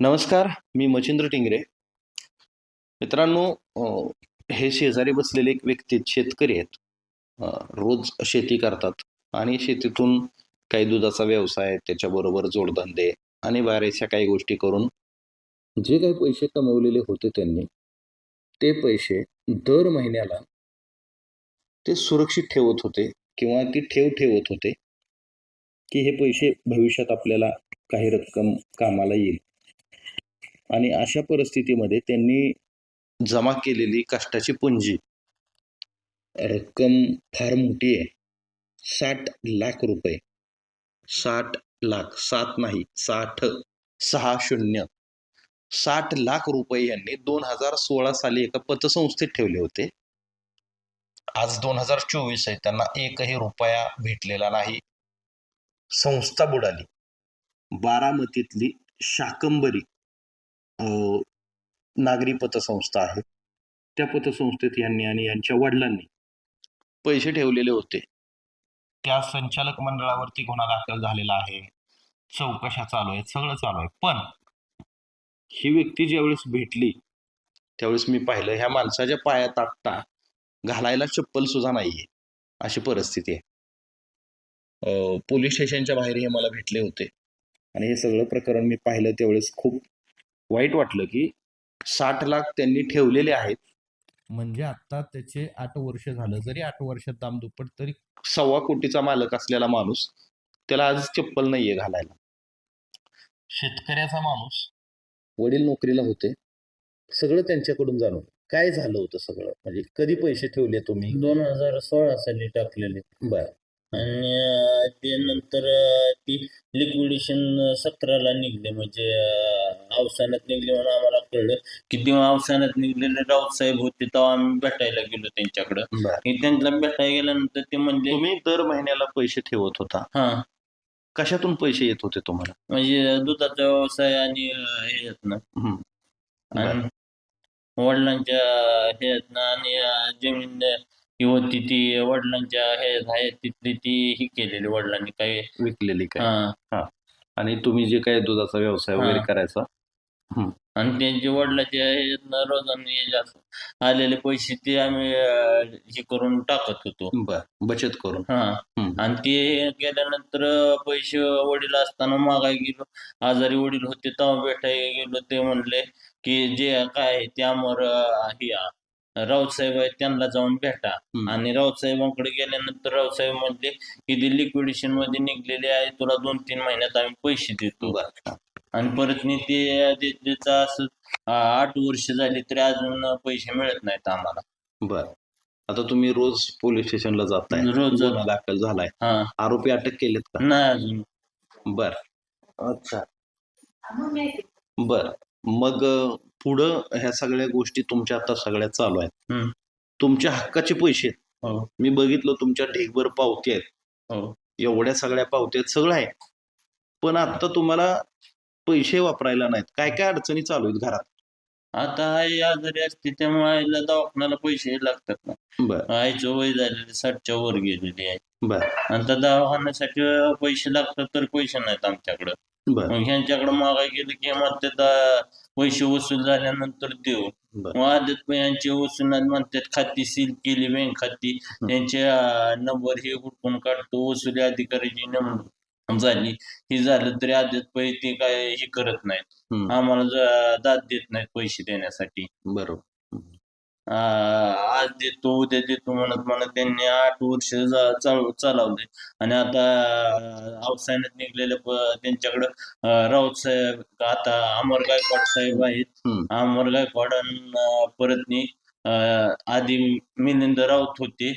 नमस्कार मी मचिंद्र टिंगरे. मित्रांनो हे शेजारी बसलेले एक व्यक्ती शेतकरी आहेत. रोज शेती करतात आणि शेतीतून काही दुधाचा व्यवसाय त्याच्याबरोबर जोडधंदे आणि बऱ्याचशा काही गोष्टी करून जे काही पैसे कमवलेले होते त्यांनी ते पैसे दर महिन्याला ते सुरक्षित ठेवत होते किंवा ती ठेव ठेवत होते की हे पैसे भविष्यात आपल्याला काही रक्कम कामाला येईल. आणि अशा परिस्थितीमध्ये त्यांनी जमा केलेली कष्टाची पुंजी रक्कम फार मोठी आहे. साठ लाख रुपये. साठ लाख सात नाही साठ सहा शून्य. साठ लाख रुपये यांनी दोन हजार सोळा साली एका पतसंस्थेत ठेवले होते. आज दोन हजार चोवीस आहे त्यांना एकही रुपया भेटलेला नाही. संस्था बुडाली. बारामतीतली शाकंबरी नागरी पतसंस्था आहे. त्या पतसंस्थेत यांनी आणि यांच्या वडिलांनी पैसे ठेवलेले होते. त्या संचालक मंडळावरती गुन्हा दाखल झालेला आहे. चौकशा चालू आहेत सगळं चालू आहे. पण ही व्यक्ती ज्यावेळेस भेटली त्यावेळेस मी पाहिलं ह्या माणसाच्या पायात आत्ता घालायला चप्पल सुद्धा नाहीये. अशी परिस्थिती आहे. अं, पोलीस स्टेशनच्या बाहेर हे मला भेटले होते. आणि हे सगळं प्रकरण मी पाहिलं त्यावेळेस खूप वाईट वाटलं की साठ लाख त्यांनी ठेवलेले आहेत. म्हणजे आता त्याचे आठ वर्ष झालं जरी आठ वर्षात दामदुप्पट तरी सव्वा कोटीचा मालक असलेला माणूस त्याला आज चप्पल नाहीये घालायला. शेतकऱ्याचा माणूस. वडील नोकरीला होते. सगळं त्यांच्याकडून जाणून. काय झालं होतं सगळं? म्हणजे कधी पैसे ठेवले तुम्ही? दोन हजार सोळा साली टाकलेले. बर. आणि अं, ते नंतर अं, ती लिक्विडेशन सतराला निघले. म्हणजे अं, अवसानात निघले म्हणून आम्हाला कळलं की तेव्हा अवसानात निघलेले राऊत साहेब होते तेव्हा आम्ही भेटायला गेलो त्यांच्याकडं. की त्यांना भेटायला गेल्यानंतर ते म्हणले तुम्ही दर महिन्याला पैसे ठेवत होता. हा. कशातून पैसे येत होते तुम्हाला? म्हणजे दुधाचा व्यवसाय आणि हे आहेत ना. आणि वडिलांच्या हे आहेत ना आणि जमीन होती ती वडिलांच्या हे आहेत तिथली ती ही केलेली वडिलांनी काही विकलेली काय? हा. आणि तुम्ही जे काय दुधाचा व्यवसाय वगैरे हा. करायचा. आणि त्यांचे वडिलाचे न रोजाने हे जास्त आलेले पैसे ते आम्ही अं, हे करून टाकत होतो. बर बचत करून. हा. आणि ते गेल्यानंतर पैसे वडील असताना मागाय गेलो. आजारी वडील होते तेव्हा भेटायला गेलो. ते म्हणले की जे काय आहे ते आमर हे साहेब आहेत त्यांना जाऊन भेटा. आणि राऊत साहेबांकडे गेल्यानंतर राऊत साहेब म्हणले की ते लिक्विडेशनमध्ये निघलेले आहे तुला दोन तीन महिन्यात आम्ही पैसे देतो. बर आणि परत मी ते असं आ, आठ वर्ष झाली तरी अजून पैसे मिळत नाहीत आम्हाला. बर. आता तुम्ही रोज पोलीस स्टेशनला जाताय. रोज दाखल झालाय. हा. आरोपी अटक केलेत का? नाही अजून. बर. अच्छा. बर. मग पुढं ह्या सगळ्या गोष्टी तुमच्या आता सगळ्या चालू आहेत. तुमच्या हक्काचे पैसे आहेत. हो. मी बघितलं तुमच्या ढीगभर पावती आहेत. हो. एवढ्या सगळ्या पावत्या आहेत सगळं आहे. पण आता तुम्हाला पैसे वापरायला नाहीत. काय काय अडचणी चालू आहेत घरात? आता आई आजारी असते त्यामुळे आईला दवाखान्याला पैसे लागतात ना. बर. आईचं वय झालेले साठच्या वर गेलेली आहे. बर. आणि त्या दवाखान्यासाठी पैसे लागतात तर पैसे नाहीत आमच्याकडं. बर. मग ह्यांच्याकडे मागाय गेलं की म्हणते दा- पैसे वसूल झाल्यानंतर देऊ. मग आदत यांचे वसूल नाही म्हणतात खाती सील केली बँक खाती. त्यांचे नंबर हे हुडकून काढतो. वसुली अधिकाऱ्याची नेमणूक झाली. ही झालं तरी आदत ते काय हे करत नाहीत. आम्हाला दाद देत नाहीत पैसे देण्यासाठी. बरोबर. आज देतो उद्या देतो म्हणत म्हणत त्यांनी आठ वर्ष चालवले. आणि आता अवसायात निघलेले त्यांच्याकडं राऊत साहेब आता अमर गायकवाड साहेब आहेत. अमर गायकवाड परतनी आधी मिलिंद राऊत होते.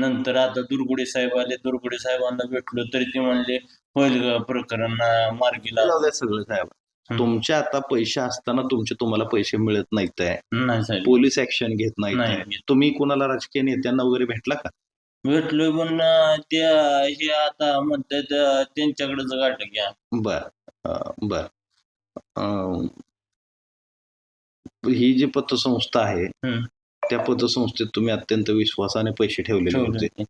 नंतर आता दुर्गुडे साहेब आले. दुर्गुडे साहेबांना भेटलो तरी ते म्हणले ग प्रकरण मार्गी द्या सगळं साहेब. हम्म. तुमचे आता पैसे असताना तुमचे तुम्हाला पैसे मिळत नाहीत आहे. पोलीस ऍक्शन घेत नाहीत नाही. तुम्ही कुणाला राजकीय नेत्यांना वगैरे भेटला का? भेटलोय पण हे आता म्हणतात अं, त्यांच्याकडेच गाठ घ्या. बर बर. ही जी पतसंस्था आहे. त्या पतसंस्थेत तुम्ही अत्यंत विश्वासाने पैसे ठेवलेले ठेवले होते. होते.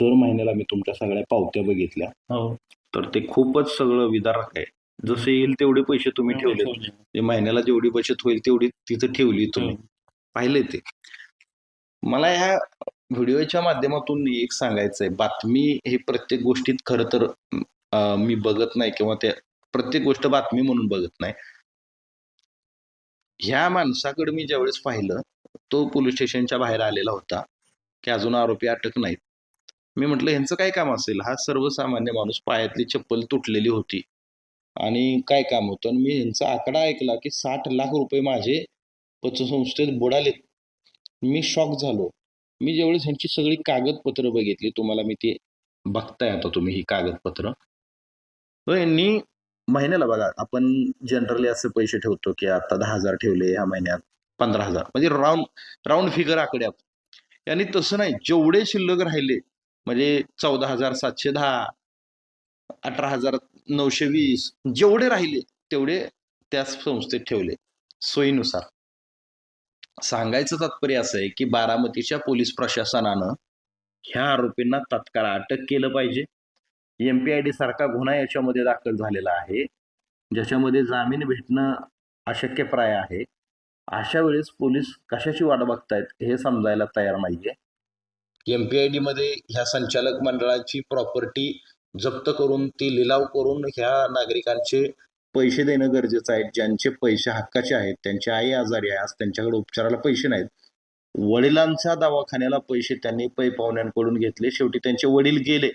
दर महिन्याला मी तुमच्या सगळ्या पावत्या बघितल्या. हो. तर ते खूपच सगळं विदारक आहे. जसे येईल तेवढे पैसे तुम्ही ठेवले. महिन्याला जेवढी बचत होईल तेवढी तिथं ठेवली तुम्ही. पाहिले ते. मला ह्या व्हिडिओच्या माध्यमातून एक सांगायचंय. बातमी हे प्रत्येक गोष्टीत खरं तर मी बघत नाही किंवा त्या प्रत्येक गोष्ट बातमी म्हणून बघत नाही. ह्या माणसाकडे मी ज्यावेळेस पाहिलं तो पोलीस स्टेशनच्या बाहेर आलेला होता की अजून आरोपी अटक नाहीत. मी म्हटलं ह्यांचं काय काम असेल? हा सर्वसामान्य माणूस पायातली चप्पल तुटलेली होती. आणि काय काम होतं? आणि मी ह्यांचा आकडा ऐकला की साठ लाख रुपये माझे पतसंस्थेत बुडालेत. मी शॉक झालो. मी ज्यावेळेस ह्यांची सगळी कागदपत्र बघितली तुम्हाला मी ती बघताय आता तुम्ही ही कागदपत्र. तर यांनी महिन्याला बघा आपण जनरली असे पैसे ठेवतो की आता दहा हजार ठेवले ह्या महिन्यात पंधरा हजार. म्हणजे राऊंड राऊंड फिगर आकड्यात यांनी तसं नाही जेवढे शिल्लक राहिले म्हणजे चौदा हजार सातशे दहा अठरा हजार नऊशे वीस जेवढे राहिले तेवढे त्या संस्थेत ठेवले सोयीनुसार. सांगायचं तात्पर्य असं आहे की बारामतीच्या पोलीस प्रशासनानं ह्या आरोपींना तात्काळ अटक केलं पाहिजे. एमपीआयडी सारखा गुन्हा याच्यामध्ये दाखल झालेला आहे ज्याच्यामध्ये जामीन भेटणं अशक्यप्राय आहे. अशा वेळेस पोलीस कशाची वाट बघतायत हे समजायला तयार नाहीये. एमपीआयडी मध्ये ह्या संचालक मंडळाची प्रॉपर्टी जप्त करून ती लिलाव करून ह्या नागरिकांचे पैसे देणं गरजेचं आहे. ज्यांचे पैसे हक्काचे आहेत त्यांची आई आजारी आहे आज त्यांच्याकडे उपचाराला पैसे नाहीत. वडिलांच्या दवाखान्याला पैसे त्यांनी पै पाहुण्यांकडून घेतले. शेवटी त्यांचे वडील गेले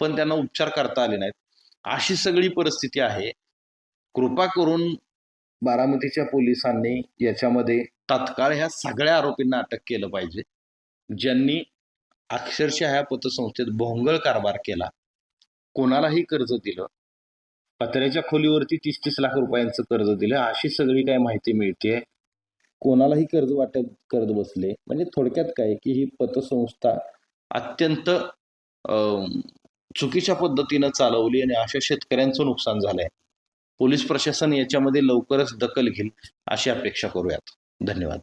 पण त्यांना उपचार करता आले नाहीत. अशी सगळी परिस्थिती आहे. कृपा करून बारामतीच्या पोलिसांनी याच्यामध्ये तात्काळ ह्या सगळ्या आरोपींना अटक केलं पाहिजे. ज्यांनी अक्षरशः ह्या पतसंस्थेत भोंगळ कारभार केला. कोणालाही कर्ज दिलं पत्र्याच्या खोलीवरती तीस तीस लाख रुपयांचं कर्ज दिलं अशी सगळी काय माहिती मिळते कोणालाही कर्ज वाटप करत बसले म्हणजे थोडक्यात काय की ही पतसंस्था अत्यंत चुकीच्या पद्धतीनं चालवली आणि अशा शेतकऱ्यांचं नुकसान झालंय. पोलीस प्रशासन याच्यामध्ये लवकरच दखल घेईल अशी अपेक्षा करूयात. धन्यवाद.